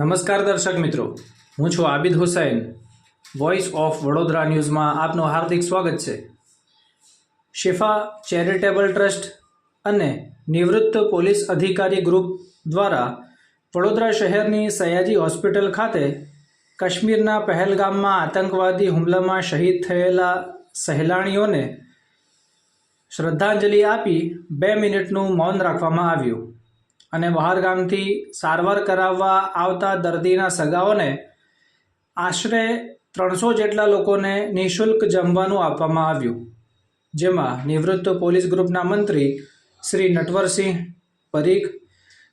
નમસ્કાર દર્શક મિત્રો. હું છું આબિદ હુસૈન. વોઇસ ઓફ વડોદરા ન્યૂઝમાં આપનું હાર્દિક સ્વાગત છે. શિફા ચેરિટેબલ ટ્રસ્ટ અને નિવૃત્ત પોલીસ અધિકારી ગ્રુપ દ્વારા વડોદરા શહેરની સયાજી હોસ્પિટલ ખાતે કાશ્મીરના પહેલગામમાં આતંકવાદી હુમલામાં શહીદ થયેલા સહેલાણીઓને શ્રદ્ધાંજલિ આપી બે મિનિટનું મૌન રાખવામાં આવ્યું. અને બહારગામથી સારવાર કરાવવા આવતા દર્દીના સગાઓને આશરે ત્રણસો જેટલા લોકોને નિઃશુલ્ક જમવાનું આપવામાં આવ્યું, જેમાં નિવૃત્ત પોલીસ ગ્રુપના મંત્રી શ્રી નટવરસિંહ પરીખ,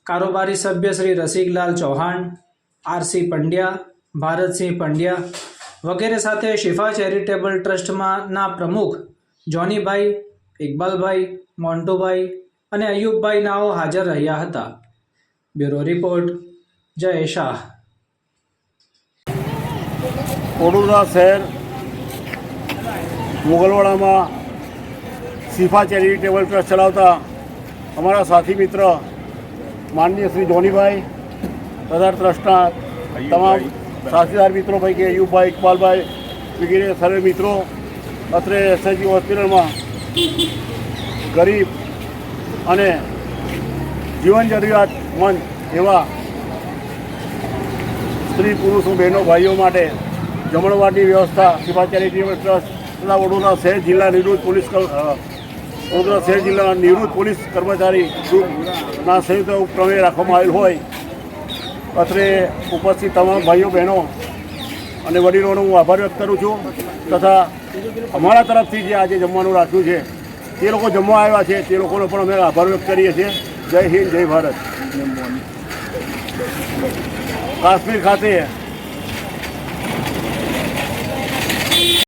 કારોબારી સભ્ય શ્રી રસિકલાલ ચૌહાણ, આરસી પંડ્યા, ભારતસિંહ પંડ્યા વગેરે સાથે શિફા ચેરિટેબલ ટ્રસ્ટમાંના પ્રમુખ જોનીભાઈ ઇકબાલભાઈ, મોન્ટુભાઈ અને અયુબભાઈ નાઓ હાજર રહ્યા હતા. Bureau report Jay Shah. વડોદરા શહેર મુગલવાડામાં શિફા ચેરિટેબલ ટ્રસ્ટ ચલાવતા અમારા સાથી મિત્ર માનનીય શ્રી જોનીભાઈ તથા ટ્રસ્ટના તમામ સાથીદાર મિત્રો પૈકી અયુબભાઈ ઇકબાલભાઈ વગેરે સર્વે મિત્રો અત્રે એસઆઈજી હોસ્પિટલમાં ગરીબ અને જીવન જરૂરિયાતમંદ એવા સ્ત્રી, પુરુષો, બહેનો, ભાઈઓ માટે જમણવારની વ્યવસ્થા શિવા ચેરિટેબલ ટ્રસ્ટ વડોદરા શહેર, જિલ્લા નિવૃત્ત પોલીસ વડોદરા શહેર જિલ્લાના નિવૃત્ત પોલીસ કર્મચારી ગ્રુપના સંયુક્ત ઉપક્રમે રાખવામાં આવેલ હોય. અત્રે ઉપસ્થિત તમામ ભાઈઓ, બહેનો અને વડીલોનો હું આભાર વ્યક્ત કરું છું તથા અમારા તરફથી જે આજે જમવાનું રાખ્યું છે તે લોકો જમવા આવ્યા છે, તે લોકોનો પણ અમે આભાર વ્યક્ત કરીએ છીએ. જય હિન્દ, જય ભારત. કાશ્મીર ખાતે